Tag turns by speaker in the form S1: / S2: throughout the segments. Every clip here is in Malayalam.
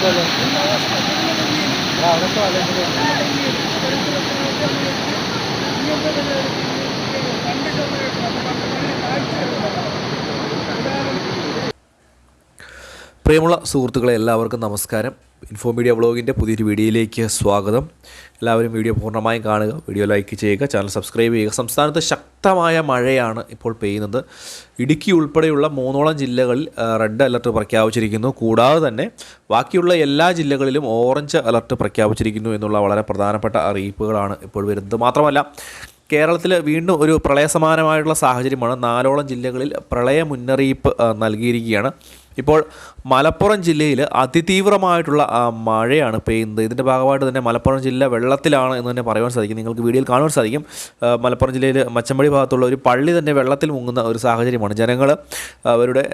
S1: বলো তো আলাদা
S2: പ്രിയമുള്ള സുഹൃത്തുക്കളെ എല്ലാവർക്കും നമസ്കാരം. ഇൻഫോ മീഡിയ വ്ളോഗിന്റെ പുതിയൊരു വീഡിയോയിലേക്ക് സ്വാഗതം. എല്ലാവരും വീഡിയോ പൂർണമായും കാണുക വീഡിയോ ലൈക്ക് ചെയ്യുക ചാനൽ സബ്സ്ക്രൈബ് ചെയ്യുക. സംസ്ഥാനത്ത് ശക്തമായ മഴയാണ് ഇപ്പോൾ പെയ്യുന്നത്. ഇടുക്കി ഉൾപ്പെടെയുള്ള മൂന്നോളം ജില്ലകളിൽ റെഡ് അലർട്ട് പ്രഖ്യാപിച്ചിരിക്കുന്നു. കൂടാതെ തന്നെ ബാക്കിയുള്ള എല്ലാ ജില്ലകളിലും ഓറഞ്ച് അലർട്ട് പ്രഖ്യാപിച്ചിരിക്കുന്നു എന്നുള്ള വളരെ പ്രധാനപ്പെട്ട അറിയിപ്പുകളാണ് ഇപ്പോൾ വരുന്നത്. മാത്രമല്ല കേരളത്തിൽ വീണ്ടും ഒരു പ്രളയസമാനമായിട്ടുള്ള സാഹചര്യമാണ് നാലോളം ജില്ലകളിൽ പ്രളയ മുന്നറിയിപ്പ് നൽകിയിരിക്കുകയാണ്. ഇപ്പോൾ മലപ്പുറം ജില്ലയിൽ അതിതീവ്രമായിട്ടുള്ള മഴയാണ് പെയ്യുന്നത്. ഇതിന്റെ ഭാഗമായിട്ട് തന്നെ മലപ്പുറം ജില്ല വെള്ളത്തിലാണ് എന്ന് തന്നെ പറയുവാൻ സാധിക്കും. നിങ്ങൾക്ക് വീഡിയോയിൽ കാണുവാൻ സാധിക്കും. മലപ്പുറം ജില്ലയിൽ മച്ചമ്പടി ഭാഗത്തുള്ള ഒരു പള്ളി തന്നെ വെള്ളത്തിൽ മുങ്ങുന്ന ഒരു സാഹചര്യമാണ്. ജനങ്ങൾ അവരുടെ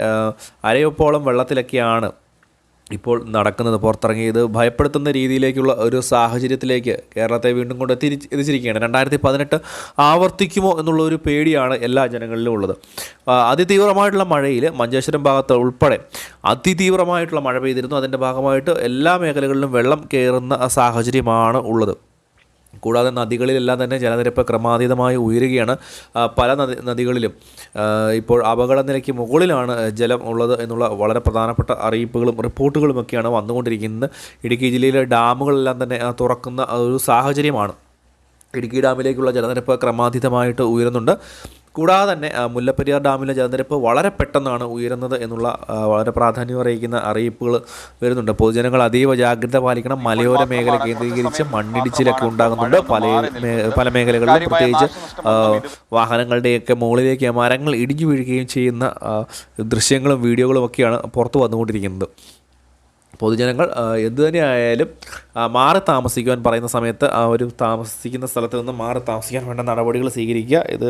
S2: അരയൊപ്പോളം വെള്ളത്തിലൊക്കെയാണ് ഇപ്പോൾ നടക്കുന്നത് പുറത്തിറങ്ങിയത് ഭയപ്പെടുത്തുന്ന രീതിയിലേക്കുള്ള ഒരു സാഹചര്യത്തിലേക്ക് കേരളത്തെ വീണ്ടും കൊണ്ട് എത്തി എത്തിച്ചിരിക്കുകയാണ്. രണ്ടായിരത്തി പതിനെട്ട് ആവർത്തിക്കുമോ എന്നുള്ള ഒരു പേടിയാണ് എല്ലാ ജനങ്ങളിലും ഉള്ളത്. അതിതീവ്രമായിട്ടുള്ള മഴയിൽ മഞ്ചേശ്വരം ഭാഗത്ത് ഉൾപ്പെടെ അതിതീവ്രമായിട്ടുള്ള മഴ പെയ്തിരുന്നു. അതിന്റെ ഭാഗമായിട്ട് എല്ലാ മേഖലകളിലും വെള്ളം കയറുന്ന സാഹചര്യമാണ് ഉള്ളത്. കൂടാതെ നദികളിലെല്ലാം തന്നെ ജലനിരപ്പ് ക്രമാതീതമായി ഉയരുകയാണ്. പല നദി നദികളിലും ഇപ്പോൾ അപകട നിലയ്ക്ക് മുകളിലാണ് ജലം ഉള്ളത് എന്നുള്ള വളരെ പ്രധാനപ്പെട്ട അറിയിപ്പുകളും റിപ്പോർട്ടുകളുമൊക്കെയാണ് വന്നുകൊണ്ടിരിക്കുന്നത്. ഇടുക്കി ജില്ലയിലെ ഡാമുകളെല്ലാം തന്നെ തുറക്കുന്ന ഒരു സാഹചര്യമാണ്. ഇടുക്കി ഡാമിലേക്കുള്ള ജലനിരപ്പ് ക്രമാതീതമായിട്ട് ഉയരുന്നുണ്ട്. കൂടാതെ തന്നെ മുല്ലപ്പെരിയാർ ഡാമിലെ ജലനിരപ്പ് വളരെ പെട്ടെന്നാണ് ഉയരുന്നത് എന്നുള്ള വളരെ പ്രാധാന്യം അറിയിക്കുന്ന അറിയിപ്പുകൾ വരുന്നുണ്ട്. പൊതുജനങ്ങൾ അതീവ ജാഗ്രത പാലിക്കണം. മലയോര മേഖല കേന്ദ്രീകരിച്ച് മണ്ണിടിച്ചിലൊക്കെ ഉണ്ടാകുന്നുണ്ട്. പല പല മേഖലകളിലും പ്രത്യേകിച്ച് വാഹനങ്ങളുടെയൊക്കെ മുകളിലേക്ക് മരങ്ങൾ ഇടിഞ്ഞു വീഴുകയും ചെയ്യുന്ന ദൃശ്യങ്ങളും വീഡിയോകളും ഒക്കെയാണ് പുറത്തു വന്നുകൊണ്ടിരിക്കുന്നത്. പൊതുജനങ്ങൾ എന്തു തന്നെയായാലും മാറി താമസിക്കുവാൻ പറയുന്ന സമയത്ത് ആ ഒരു താമസിക്കുന്ന സ്ഥലത്ത് നിന്ന് മാറി താമസിക്കാൻ വേണ്ട നടപടികൾ സ്വീകരിക്കുക. ഇത്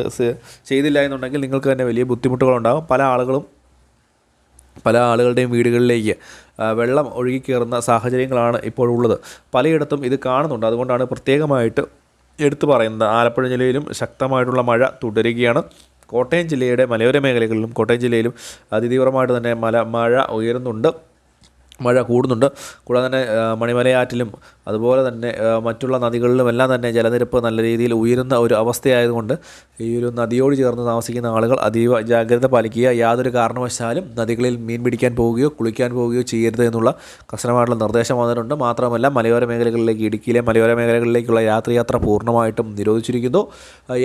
S2: ചെയ്തില്ല എന്നുണ്ടെങ്കിൽ നിങ്ങൾക്ക് തന്നെ വലിയ ബുദ്ധിമുട്ടുകളുണ്ടാകും. പല ആളുകളും പല ആളുകളുടെയും വീടുകളിലേക്ക് വെള്ളം ഒഴുകി കയറുന്ന സാഹചര്യങ്ങളാണ് ഇപ്പോൾ ഉള്ളത്. പലയിടത്തും ഇത് കാണുന്നുണ്ട്. അതുകൊണ്ടാണ് പ്രത്യേകമായിട്ട് എടുത്തു പറയുന്നത്. ആലപ്പുഴ ജില്ലയിലും ശക്തമായിട്ടുള്ള മഴ തുടരുകയാണ്. കോട്ടയം ജില്ലയുടെ മലയോര മേഖലകളിലും കോട്ടയം ജില്ലയിലും അതിതീവ്രമായിട്ട് തന്നെ മല മഴ ഉയരുന്നുണ്ട്. മഴ കൂടുന്നുണ്ട്. കൂടാതെ തന്നെ മണിമലയാറ്റിലും അതുപോലെ തന്നെ മറ്റുള്ള നദികളിലും എല്ലാം തന്നെ ജലനിരപ്പ് നല്ല രീതിയിൽ ഉയരുന്ന ഒരു അവസ്ഥയായതുകൊണ്ട് ഈ ഒരു നദിയോട് ചേർന്ന് താമസിക്കുന്ന ആളുകൾ അതീവ ജാഗ്രത പാലിക്കുക. യാതൊരു കാരണവശാലും നദികളിൽ മീൻ പിടിക്കാൻ പോവുകയോ കുളിക്കാൻ പോവുകയോ ചെയ്യരുത് എന്നുള്ള കർശനമായിട്ടുള്ള നിർദ്ദേശം വന്നിട്ടുണ്ട്. മാത്രമല്ല മലയോര മേഖലകളിലേക്ക് ഇടുക്കിയിലെ മലയോര മേഖലകളിലേക്കുള്ള യാത്രയാത്ര പൂർണമായിട്ടും നിരോധിച്ചിരിക്കുന്നു.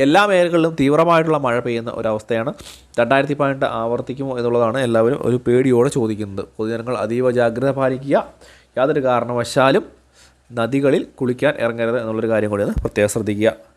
S2: എല്ലാ മേഖലകളിലും തീവ്രമായിട്ടുള്ള മഴ പെയ്യുന്ന ഒരവസ്ഥയാണ് രണ്ടായിരത്തി പതിനെട്ട് ആവർത്തിക്കുമോ എന്നുള്ളതാണ് എല്ലാവരും ഒരു പേടിയോടെ ചോദിക്കുന്നത്. പൊതുജനങ്ങൾ അതീവ ജാഗ്രത പാലിക്കുക. യാതൊരു കാരണവശാലും നദികളിൽ കുളിക്കാൻ ഇറങ്ങരുത് എന്നുള്ളൊരു കാര്യം കൂടിയാണ് പ്രത്യേകം ശ്രദ്ധിക്കുക.